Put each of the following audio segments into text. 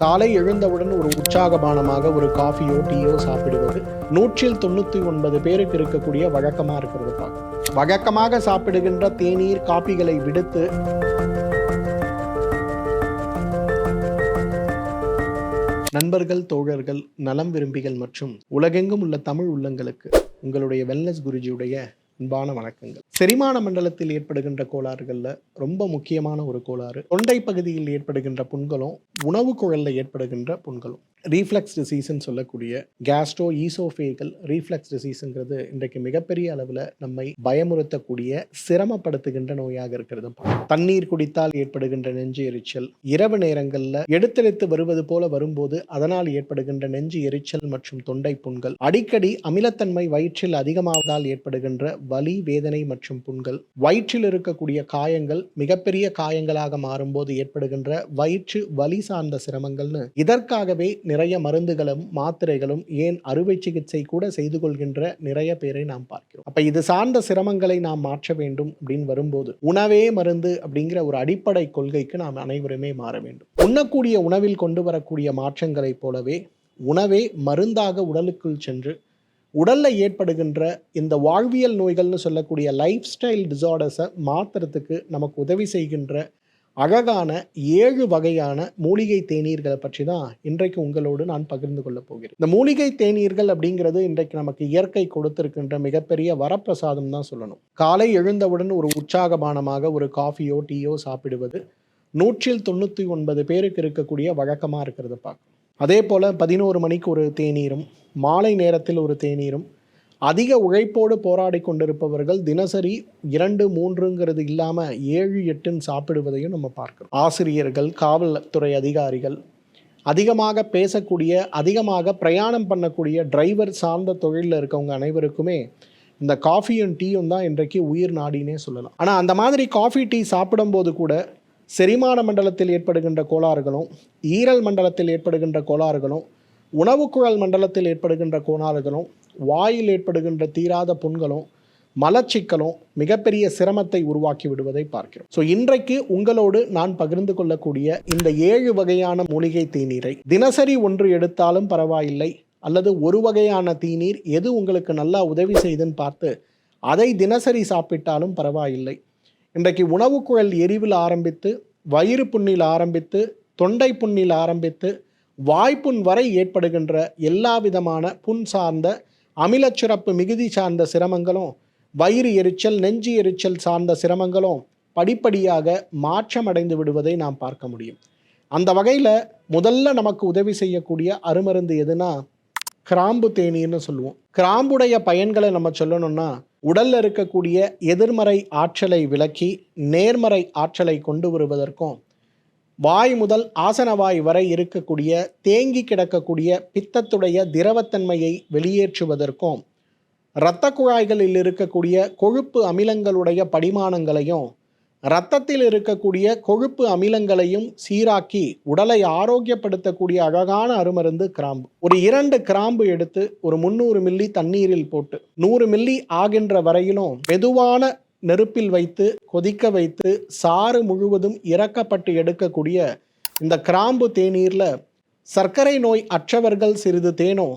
காலை எழுந்தவுடன் ஒரு உற்சாகபானமாக ஒரு காஃபியோ டீயோ சாப்பிடுவது நூற்றில் தொண்ணூற்றி ஒன்பது பேருக்கு இருக்கக்கூடிய வழக்கமாக இருக்கிறது தான் வழக்கமாக சாப்பிடுகின்ற தேநீர் காப்பிகளை விடுத்து நண்பர்கள் தோழர்கள் நலம் விரும்பிகள் மற்றும் உலகெங்கும் உள்ள தமிழ் உள்ளங்களுக்கு உங்களுடைய வெல்னஸ் குருஜியுடைய அன்பான வணக்கங்கள். செரிமான மண்டலத்தில் ஏற்படுகின்ற கோளாறுகள்ல ரொம்ப முக்கியமான ஒரு கோளாறு. தொண்டை பகுதியில் ஏற்படுகின்ற புண்களும் உணவு குழல்ல ஏற்படுகின்ற புண்களும். ரீஃப்ளக்ஸ் டிசீஸ்ன்னு சொல்லக்கூடிய கேஸ்ட்ரோ ஈசோஃபேகல் ரீஃப்ளக்ஸ் டிசீஸுங்கிறது இன்றைக்கு மிகப்பெரிய அளவில் நம்மை பயமுறுத்தக்கூடிய சிரமப்படுத்துகின்ற நோயாக இருக்கிறது. தண்ணீர் குடித்தால் ஏற்படுகின்ற நெஞ்சு எரிச்சல் இரவு நேரங்களில் எடுத்தெடுத்து வருவது போல வரும்போது அதனால் ஏற்படுகின்ற நெஞ்சு எரிச்சல் மற்றும் தொண்டை புண்கள் அடிக்கடி அமிலத்தன்மை வயிற்றில் அதிகமாவதால் ஏற்படுகின்ற வலி வேதனை மற்றும் புண்கள் வயிற்றில் இருக்கக்கூடிய காயங்கள் மிகப்பெரிய காயங்களாக மாறும்போது ஏற்படுகின்ற வயிற்று வலி சார்ந்த சிரமங்கள்னு இதற்காகவே நிறைய மருந்துகளும் மாத்திரைகளும் ஏன் அறுவை சிகிச்சை கூட செய்து கொள்கின்ற நிறைய பேரை நாம் பார்க்கிறோம். அப்ப இது சார்ந்த சிரமங்களை நாம் மாற்ற வேண்டும் அப்படின்னு வரும்போது உணவே மருந்து அப்படிங்கிற ஒரு அடிப்படை கொள்கைக்கு நாம் அனைவருமே மாற வேண்டும். உண்ணக்கூடிய உணவில் கொண்டு வரக்கூடிய மாற்றங்களைப் போலவே உணவே மருந்தாக உடலுக்குள் சென்று உடலில் ஏற்படுகின்ற இந்த வாழ்வியல் நோய்கள்னு சொல்லக்கூடிய லைஃப் ஸ்டைல் டிசார்டர்ஸை மாத்துறதுக்கு நமக்கு உதவி செய்கின்ற அழகான ஏழு வகையான மூலிகை தேநீர்களை பற்றி தான் இன்றைக்கு உங்களோடு நான் பகிர்ந்து கொள்ளப் போகிறேன். இந்த மூலிகை தேநீர்கள் அப்படிங்கிறது இன்றைக்கு நமக்கு இயற்கை கொடுத்திருக்கின்ற மிகப்பெரிய வரப்பிரசாதம் தான் சொல்லணும். காலை எழுந்தவுடன் ஒரு உற்சாகபானமாக ஒரு காஃபியோ டீயோ சாப்பிடுவது நூற்றில் தொண்ணூற்றி ஒன்பது பேருக்கு இருக்கக்கூடிய வழக்கமாக இருக்கிறத பார்க்கணும். அதே போல் பதினோரு மணிக்கு ஒரு தேநீரும் மாலை நேரத்தில் ஒரு தேநீரும் அதிக உழைப்போடு போராடி கொண்டிருப்பவர்கள் தினசரி இரண்டு மூன்றுங்கிறது இல்லாமல் ஏழு எட்டுன்னு சாப்பிடுவதையும் நம்ம பார்க்கணும் ஆசிரியர்கள் காவல்துறை அதிகாரிகள் அதிகமாக பேசக்கூடிய அதிகமாக பிரயாணம் பண்ணக்கூடிய டிரைவர் சார்ந்த தொழிலில் இருக்கவங்க அனைவருக்குமே இந்த காஃபியும் டீயும் தான் இன்றைக்கு உயிர் நாடினே சொல்லலாம். ஆனால் அந்த மாதிரி காஃபி டீ சாப்பிடும்போது கூட செரிமான மண்டலத்தில் ஏற்படுகின்ற கோளாறுகளும் ஈரல் மண்டலத்தில் ஏற்படுகின்ற கோளாறுகளும் உணவுக்குழல் மண்டலத்தில் ஏற்படுகின்ற கோளாறுகளும் வாயில் ஏற்படுகின்ற தீராத புண்களும் மலச்சிக்கலும் மிகப்பெரிய சிரமத்தை உருவாக்கி விடுவதை பார்க்கிறோம். ஸோ இன்றைக்கு உங்களோடு நான் பகிர்ந்து கொள்ளக்கூடிய இந்த ஏழு வகையான மூலிகை தேநீரை தினசரி ஒன்று எடுத்தாலும் பரவாயில்லை அல்லது ஒரு வகையான தீநீர் எது உங்களுக்கு நல்லா உதவி செய்துன்னு பார்த்து அதை தினசரி சாப்பிட்டாலும் பரவாயில்லை. இன்றைக்கு உணவு குழல் எரிவில் ஆரம்பித்து வயிறு புண்ணில் ஆரம்பித்து தொண்டை புண்ணில் ஆரம்பித்து வாய்ப்புண் வரை ஏற்படுகின்ற எல்லா விதமான புண் சார்ந்த அமிலச்சுரப்பு மிகுதி சார்ந்த சிரமங்களும் வயிறு எரிச்சல் நெஞ்சு எரிச்சல் சார்ந்த சிரமங்களும் படிப்படியாக மாற்றமடைந்து விடுவதை நாம் பார்க்க முடியும். அந்த வகையில் முதல்ல நமக்கு உதவி செய்யக்கூடிய அருமருந்து எதுனா கிராம்பு தேநீர்னு சொல்லுவோம். கிராம்புடைய பயன்களை நம்ம சொல்லணும்னா உடலில் இருக்கக்கூடிய எதிர்மறை ஆற்றலை விலக்கி நேர்மறை ஆற்றலை கொண்டு வருவதற்கும் வாய் முதல் ஆசனவாய் வரை இருக்கக்கூடிய தேங்கி கிடக்கக்கூடிய பித்தத்துடைய திரவத்தன்மையை வெளியேற்றுவதற்கும் இரத்த குழாய்களில் இருக்கக்கூடிய கொழுப்பு அமிலங்களுடைய படிமானங்களையும் இரத்தத்தில் இருக்கக்கூடிய கொழுப்பு அமிலங்களையும் சீராக்கி உடலை ஆரோக்கியப்படுத்தக்கூடிய அழகான அருமருந்து கிராம்பு. ஒரு இரண்டு கிராம்பு எடுத்து ஒரு முந்நூறு மில்லி தண்ணீரில் போட்டு நூறு மில்லி ஆகின்ற வரையிலும் மெதுவான நெருப்பில் வைத்து கொதிக்க வைத்து சாறு முழுவதும் இறக்கப்பட்டு எடுக்கக்கூடிய இந்த கிராம்பு தேநீரில் சர்க்கரை நோய் அற்றவர்கள் சிறிது தேனோ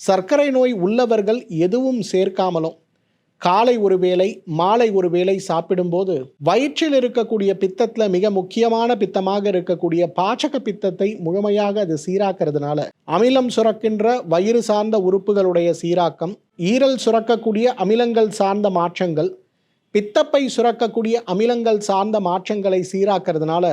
சர்க்கரை நோய் உள்ளவர்கள் எதுவும் சேர்க்காமலும் காலை ஒரு வேளை மாலை ஒரு வேளை சாப்பிடும்போது வயிற்றில் இருக்கக்கூடிய பித்தத்தில் மிக முக்கியமான பித்தமாக இருக்கக்கூடிய பாச்சக பித்தத்தை முழுமையாக அது சீராக்கிறதுனால அமிலம் சுரக்கின்ற வயிறு சார்ந்த உறுப்புகளுடைய சீராக்கம் ஈரல் சுரக்கக்கூடிய அமிலங்கள் சார்ந்த மாற்றங்கள் பித்தப்பை சுரக்கக்கூடிய அமிலங்கள் சார்ந்த மாற்றங்களை சீராக்கிறதுனால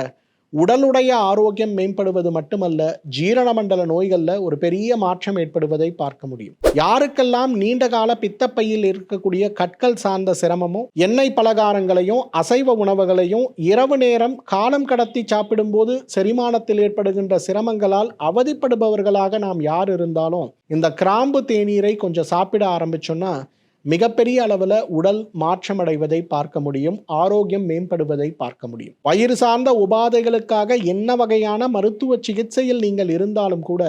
உடலுடைய ஆரோக்கியம் மேம்படுவது மட்டுமல்ல ஜீரண மண்டல நோய்களில் ஒரு பெரிய மாற்றம் ஏற்படுவதை பார்க்க முடியும். யாருக்கெல்லாம் நீண்ட கால பித்தப்பையில் இருக்கக்கூடிய கற்கள் சார்ந்த சிரமமும் எண்ணெய் பலகாரங்களையும் அசைவ உணவுகளையும் இரவு நேரம் காலம் கடத்தி சாப்பிடும்போது செரிமானத்தில் ஏற்படுகின்ற சிரமங்களால் அவதிப்படுபவர்களாக நாம் யார் இருந்தாலும் இந்த கிராம்பு தேநீரை கொஞ்சம் சாப்பிட ஆரம்பிச்சோன்னா மிகப்பெரிய அளவில் உடல் மாற்றமடைவதை பார்க்க முடியும் ஆரோக்கியம் மேம்படுவதை பார்க்க முடியும். வயிறு சார்ந்த உபாதைகளுக்காக என்ன வகையான மருத்துவ சிகிச்சையில் நீங்கள் இருந்தாலும் கூட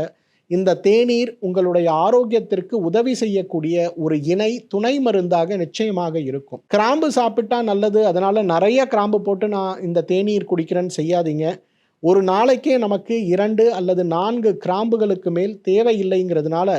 இந்த தேநீர் உங்களுடைய ஆரோக்கியத்திற்கு உதவி செய்யக்கூடிய ஒரு இணை துணை மருந்தாக நிச்சயமாக இருக்கும். கிராம்பு சாப்பிட்டா நல்லது அதனால நிறைய கிராம்பு போட்டு நான் இந்த தேநீர் குடிக்கிறேன்னு செய்யாதீங்க. ஒரு நாளைக்கே நமக்கு இரண்டு அல்லது நான்கு கிராம்புகளுக்கு மேல் தேவையில்லைங்கிறதுனால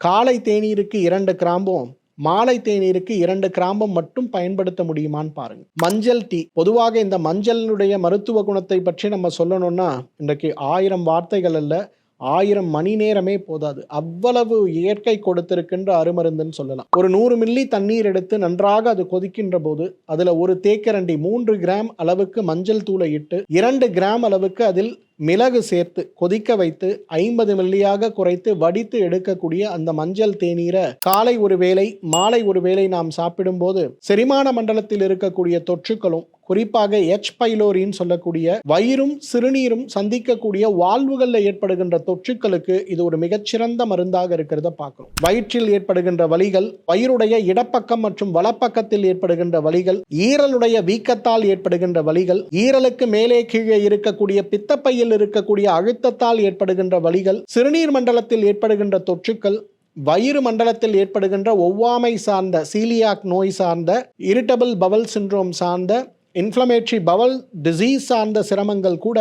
காலை தேநீருக்கு இரண்டு கிராம்பும் மாலை தேநீருக்கு இரண்டு கிராம்பம் மட்டும் பயன்படுத்த முடியுமான்னு பாருங்க. மஞ்சள் டீ. பொதுவாக இந்த மஞ்சளுடைய மருத்துவ குணத்தை பற்றி நம்ம சொல்லணும்னா இன்றைக்கு ஆயிரம் வார்த்தைகள் அல்ல ஆயிரம் மணி நேரமே போதாது. அவ்வளவு இயற்கை கொடுத்திருக்கின்ற அருமருந்துன்னு சொல்லலாம். ஒரு நூறு மில்லி தண்ணீர் எடுத்து நன்றாக அது கொதிக்கின்ற போது அதுல ஒரு தேக்கரண்டி மூன்று கிராம் அளவுக்கு மஞ்சள் தூளை இட்டு இரண்டு கிராம் அளவுக்கு அதில் மிளகு சேர்த்து கொதிக்க வைத்து ஐம்பது மில்லியாக குறைத்து வடித்து எடுக்கக்கூடிய அந்த மஞ்சள் தேநீரை காலை ஒரு வேளை மாலை ஒரு வேளை நாம் சாப்பிடும்போது செரிமான மண்டலத்தில் இருக்கக்கூடிய தொற்றுக்களும் குறிப்பாக எச் பைலோரின்னு சொல்லக்கூடிய வயிறும் சிறுநீரும் சந்திக்கக்கூடிய வாழ்வுகளில் ஏற்படுகின்ற தொற்றுக்களுக்கு இது ஒரு மிகச்சிறந்த மருந்தாக இருக்கிறத பார்க்கிறோம். வயிற்றில் ஏற்படுகின்ற வலிகள் வயிறுடைய இடப்பக்கம் மற்றும் வலப்பக்கத்தில் ஏற்படுகின்ற வலிகள் ஈரலுடைய வீக்கத்தால் ஏற்படுகின்ற வலிகள் ஈரலுக்கு மேலே கீழே இருக்கக்கூடிய பித்தப்பையில் இருக்கக்கூடிய அழுத்தத்தால் ஏற்படுகின்ற வலிகள் சிறுநீர் மண்டலத்தில் ஏற்படுகின்ற தொற்றுக்கள் வயிறு மண்டலத்தில் ஏற்படுகின்ற ஒவ்வாமை சார்ந்த சீலியாக் நோய் சார்ந்த இரிட்டபிள் பவல் சிண்ட்ரோம் சார்ந்த இன்ஃப்ளமேட்ரி பவல் டிசீஸ் சார்ந்த சிரமங்கள் கூட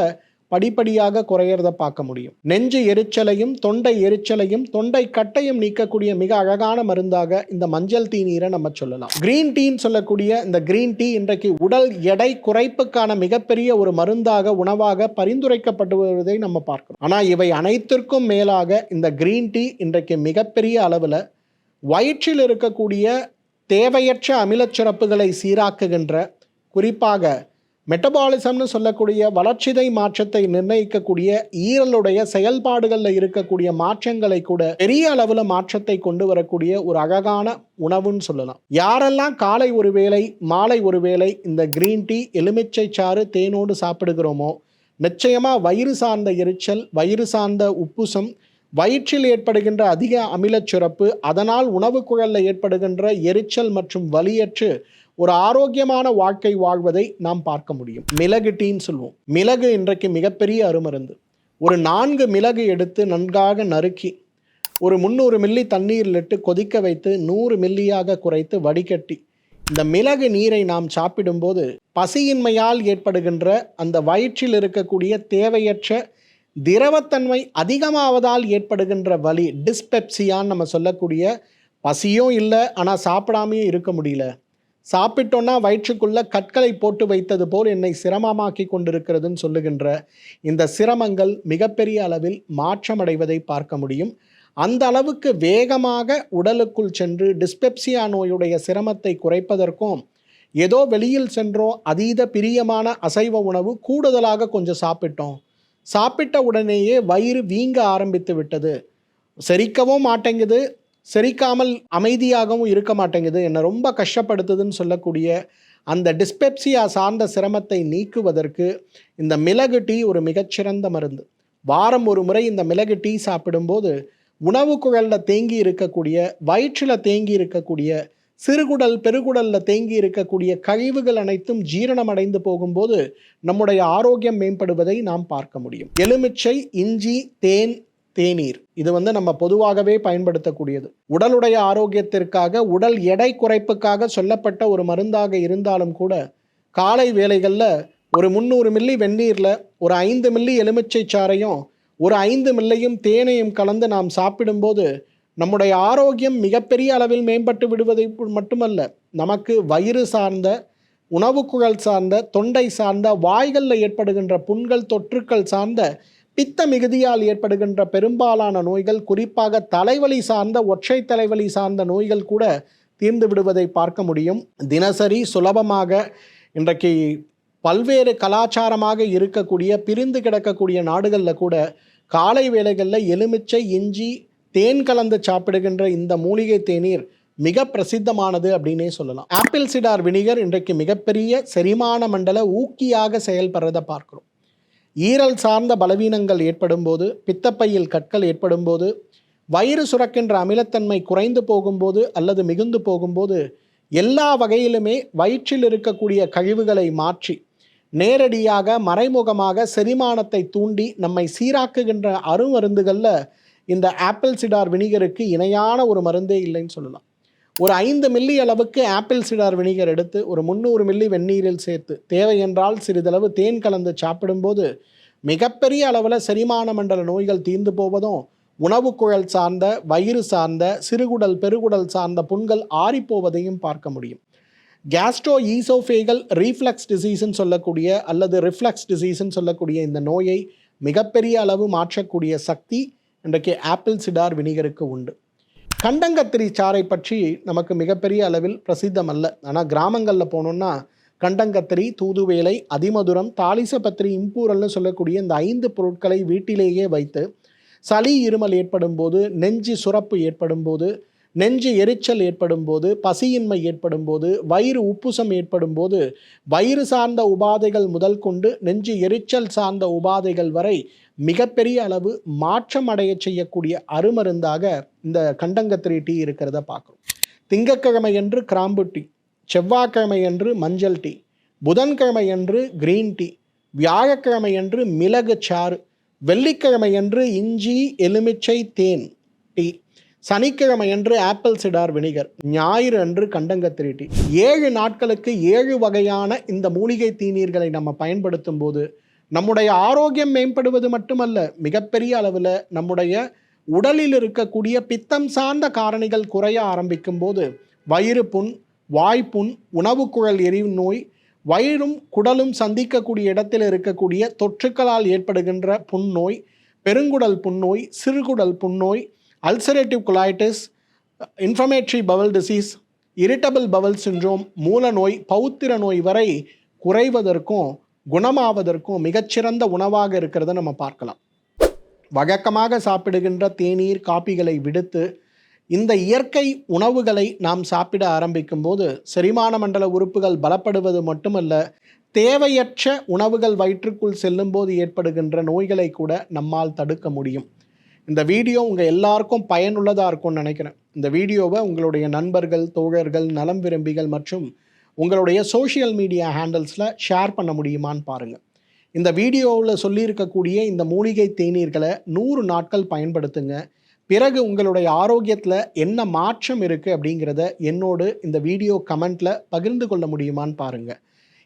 படிப்படியாக குறையிறத பார்க்க முடியும். நெஞ்சு எரிச்சலையும் தொண்டை எரிச்சலையும் தொண்டை கட்டையும் நீக்கக்கூடிய மிக அழகான மருந்தாக இந்த மஞ்சள் தீ நீரை நம்ம சொல்லலாம். கிரீன் டீன்னு சொல்லக்கூடிய இந்த கிரீன் டீ இன்றைக்கு உடல் எடை குறைப்புக்கான மிகப்பெரிய ஒரு மருந்தாக உணவாக பரிந்துரைக்கப்பட்டு வருவதை நம்ம பார்க்கிறோம் ஆனால் இவை அனைத்திற்கும் மேலாக இந்த கிரீன் டீ இன்றைக்கு மிகப்பெரிய அளவில் வயிற்றில் இருக்கக்கூடிய தேவையற்ற அமிலச்சுரப்புகளை சீராக்குகின்ற குறிப்பாக மெட்டபாலிசம்னு சொல்லக்கூடிய வளர்ச்சிதை மாற்றத்தை நிர்ணயிக்கக்கூடிய ஈரலுடைய செயல்பாடுகளில் இருக்கக்கூடிய மாற்றங்களை கூட பெரிய அளவில் மாற்றத்தை கொண்டு வரக்கூடிய ஒரு அழகான உணவுன்னு சொல்லலாம். யாரெல்லாம் காலை ஒரு வேளை மாலை ஒரு வேளை இந்த கிரீன் டீ எலுமிச்சை சாறு தேனோடு சாப்பிடுகிறோமோ நிச்சயமாக வயிறு சார்ந்த எரிச்சல் வயிறு சார்ந்த உப்புசம் வயிற்றில் ஏற்படுகின்ற அதிக அமிலச் சுரப்பு அதனால் உணவு குழலில் ஏற்படுகின்ற எரிச்சல் மற்றும் வலியற்று ஒரு ஆரோக்கியமான வாழ்க்கை வாழ்வதை நாம் பார்க்க முடியும். மிளகு டீன்னு சொல்லுவோம். மிளகு இன்றைக்கு மிகப்பெரிய அருமருந்து. ஒரு நான்கு மிளகு எடுத்து நன்றாக நறுக்கி ஒரு முந்நூறு மில்லி தண்ணீரில் இட்டு கொதிக்க வைத்து நூறு மில்லியாக குறைத்து வடிகட்டி இந்த மிளகு நீரை நாம் சாப்பிடும்போது பசியின்மையால் ஏற்படுகின்ற அந்த வயிற்றில் இருக்கக்கூடிய தேவையற்ற திரவத்தன்மை அதிகமாவதால் ஏற்படுகின்ற வலி டிஸ்பெப்சியான்னு நம்ம சொல்லக்கூடிய பசியும் இல்லை ஆனால் சாப்பிடாமையும் இருக்க முடியல. சாப்பிட்டோன்னா வயிற்றுக்குள்ள கற்களை போட்டு வைத்தது போல் என்னை சிரமமாக்கி கொண்டிருக்கிறதுன்னு சொல்லுகின்ற இந்த சிரமங்கள் மிகப்பெரிய அளவில் மாற்றமடைவதை பார்க்க முடியும். அந்த அளவுக்கு வேகமாக உடலுக்குள் சென்று டிஸ்பெப்சியா நோயுடைய சிரமத்தை குறைப்பதற்கும் ஏதோ வெளியில் சென்றோம் அதீத பிரியமான அசைவ உணவு கூடுதலாக கொஞ்சம் சாப்பிட்டோம். சாப்பிட்ட உடனேயே வயிறு வீங்க ஆரம்பித்து விட்டது. செரிக்கவும் மாட்டேங்குது. செரிக்காமல் அமைதியாகவும் இருக்க மாட்டேங்குது. என்னை ரொம்ப கஷ்டப்படுத்துதுன்னு சொல்லக்கூடிய அந்த டிஸ்பெப்சியா சார்ந்த சிரமத்தை நீக்குவதற்கு இந்த மிளகு டீ ஒரு மிகச்சிறந்த மருந்து. வாரம் ஒரு முறை இந்த மிளகு டீ சாப்பிடும்போது உணவு குழலில் தேங்கி இருக்கக்கூடிய வயிற்றில் தேங்கி இருக்கக்கூடிய சிறுகுடல் பெருகுடலில் தேங்கி இருக்கக்கூடிய கழிவுகள் அனைத்தும் ஜீரணம் அடைந்து போகும்போது நம்முடைய ஆரோக்கியம் மேம்படுவதை நாம் பார்க்க முடியும். எலுமிச்சை இஞ்சி தேன் தேநீர். இது வந்து நம்ம பொதுவாகவே பயன்படுத்தக்கூடியது. உடலுடைய ஆரோக்கியத்திற்காக உடல் எடை குறைப்புக்காக சொல்லப்பட்ட ஒரு மருந்தாக இருந்தாலும் கூட காலை வேளைகளில் ஒரு முந்நூறு மில்லி வெந்நீரில் ஒரு ஐந்து மில்லி எலுமிச்சை சாறையும் ஒரு ஐந்து மில்லையும் தேனையும் கலந்து நாம் சாப்பிடும்போது நம்முடைய ஆரோக்கியம் மிகப்பெரிய அளவில் மேம்பட்டு விடுவதை மட்டுமல்ல நமக்கு வயிறு சார்ந்த உணவுக்குழல் சார்ந்த தொண்டை சார்ந்த வாய்களில் ஏற்படுகின்ற புண்கள் தொற்றுக்கள் சார்ந்த பித்த மிகுதியால் ஏற்படுகின்ற பெரும்பாலான நோய்கள் குறிப்பாக தலைவலி சார்ந்த ஒற்றை தலைவலி சார்ந்த நோய்கள் கூட தீர்ந்து விடுவதை பார்க்க முடியும். தினசரி சுலபமாக இன்றைக்கு பல்வேறு கலாச்சாரமாக இருக்கக்கூடிய பிரிந்து கிடக்கக்கூடிய நாடுகளில் கூட காலை வேளைகளில் எலுமிச்சை இஞ்சி தேன் கலந்து சாப்பிடுகின்ற இந்த மூலிகை தேநீர் மிக பிரசித்தமானது அப்படின்னே சொல்லலாம். ஆப்பிள் சிடார் வினிகர் இன்றைக்கு மிகப்பெரிய செரிமான மண்டல ஊக்கியாக செயல்படுறதை பார்க்குறோம். ஈரல் சார்ந்த பலவீனங்கள் ஏற்படும் போது பித்தப்பையில் கற்கள் ஏற்படும் போது வயிறு சுரக்கின்ற அமிலத்தன்மை குறைந்து போகும்போது அல்லது மிகுந்து போகும்போது எல்லா வகையிலுமே வயிற்றில் இருக்கக்கூடிய கழிவுகளை மாற்றி நேரடியாக மறைமுகமாக செரிமானத்தை தூண்டி நம்மை சீராக்குகின்ற அருமருந்துகளில் இந்த ஆப்பிள் சிடார் வினிகருக்கு இணையான ஒரு மருந்தே இல்லைன்னு சொல்லலாம். ஒரு ஐந்து மில்லி அளவுக்கு ஆப்பிள் சிடார் வினிகர் எடுத்து ஒரு முந்நூறு மில்லி வெந்நீரில் சேர்த்து தேவை என்றால் சிறிதளவு தேன் கலந்து சாப்பிடும்போது மிகப்பெரிய அளவில் செரிமான மண்டல நோய்கள் தீர்ந்து போவதும் உணவு குழல் சார்ந்த வயிறு சார்ந்த சிறுகுடல் பெருகுடல் சார்ந்த புண்கள் ஆறிப்போவதையும் பார்க்க முடியும். கேஸ்ட்ரோ ஈசோஃபேகல் ரீஃப்ளக்ஸ் டிசீஸ்ன்னு சொல்லக்கூடிய அல்லது ரிஃப்ளக்ஸ் டிசீஸ்ன்னு சொல்லக்கூடிய இந்த நோயை மிகப்பெரிய அளவு மாற்றக்கூடிய சக்தி இன்றைக்கு ஆப்பிள் சிடார் வினிகருக்கு உண்டு. கண்டங்கத்திரி சாறை பற்றி நமக்கு மிகப்பெரிய அளவில் பிரசித்தம் அல்ல ஆனால் கிராமங்களில் போனோம்னா கண்டங்கத்திரி தூதுவேலை அதிமதுரம் தாலிசபத்திரி இம்பூரல்னு சொல்லக்கூடிய இந்த ஐந்து பொருட்களை வீட்டிலேயே வைத்து சளி இருமல் ஏற்படும் போது நெஞ்சு சுரப்பு ஏற்படும் போது நெஞ்சு எரிச்சல் ஏற்படும் போது பசியின்மை ஏற்படும் போது வயிறு உப்புசம் ஏற்படும் போது வயிறு சார்ந்த உபாதைகள் முதல் கொண்டு நெஞ்சு எரிச்சல் சார்ந்த உபாதைகள் வரை மிகப்பெரிய அளவு மாற்றம் அடைய செய்யக்கூடிய அருமருந்தாக இந்த கண்டங்கத்திரி டீ இருக்கிறத பார்க்குறோம். திங்கக்கிழமை என்று கிராம்பு டீ செவ்வாய்க்கிழமை என்று மஞ்சள் டீ புதன்கிழமை என்று கிரீன் டீ வியாழக்கிழமை என்று மிளகு சாறு வெள்ளிக்கிழமை என்று இஞ்சி எலுமிச்சை தேன் டீ சனிக்கிழமை அன்று ஆப்பிள் சிடார் வினிகர் ஞாயிறு அன்று கண்டங்கத்திரி டீ ஏழு நாட்களுக்கு ஏழு வகையான இந்த மூலிகை தீநீர்களை நம்ம பயன்படுத்தும் போது நம்முடைய ஆரோக்கியம் மேம்படுவது மட்டுமல்ல மிகப்பெரிய அளவில் நம்முடைய உடலில் இருக்கக்கூடிய பித்தம் சார்ந்த காரணிகள் குறைய ஆரம்பிக்கும் போது வயிறு புண் வாய்ப்புண் உணவுக்குழல் எரிவு நோய் வயிறும் குடலும் சந்திக்கக்கூடிய இடத்தில் இருக்கக்கூடிய தொற்றுக்களால் ஏற்படுகின்ற புண்ணோய் பெருங்குடல் புண்ணோய் சிறுகுடல் புண்ணோய் ulcerative colitis inflammatory bowel disease irritable bowel syndrome மூல நோய் பௌத்திர நோய் வரை குறைவதற்கும் குணமாவதற்கும் மிகச்சிறந்த உணவாக இருக்கிறத நம்ம பார்க்கலாம். வழக்கமாக சாப்பிடுகின்ற தேநீர் காப்பிகளை விடுத்து இந்த இயற்கை உணவுகளை நாம் சாப்பிட ஆரம்பிக்கும் போது செரிமான மண்டல உறுப்புகள் பலப்படுவது மட்டுமல்ல தேவையற்ற உணவுகள் வயிற்றுக்குள் செல்லும்போது ஏற்படுகின்ற நோய்களை கூட நம்மால் தடுக்க முடியும். இந்த வீடியோ உங்கள் எல்லாருக்கும் பயனுள்ளதாக இருக்கும்னு நினைக்கிறேன். இந்த வீடியோவை உங்களுடைய நண்பர்கள் தோழர்கள் நலம் விரும்பிகள் மற்றும் உங்களுடைய சோஷியல் மீடியா ஹேண்டில்ஸில் ஷேர் பண்ண முடியுமான்னு பாருங்கள் இந்த வீடியோவில் சொல்லியிருக்கக்கூடிய இந்த மூலிகை தேநீர்களை நூறு நாட்கள் பயன்படுத்துங்க. பிறகு உங்களுடைய ஆரோக்கியத்தில் என்ன மாற்றம் இருக்குது அப்படிங்கிறத என்னோடு இந்த வீடியோ கமெண்ட்டில் பகிர்ந்து கொள்ள முடியுமான்னு பாருங்கள்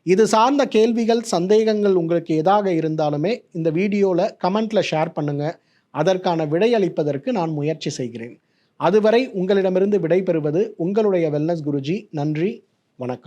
இது சார்ந்த கேள்விகள் சந்தேகங்கள் உங்களுக்கு எதாக இருந்தாலுமே இந்த வீடியோவில் கமெண்ட்டில் ஷேர் பண்ணுங்கள் அதற்கான விடையளிப்பதற்கு நான் முயற்சி செய்கிறேன். அதுவரை உங்களிடமிருந்து விடைபெறுவது உங்களுடைய வெல்னஸ் குருஜி. நன்றி. வணக்கம்.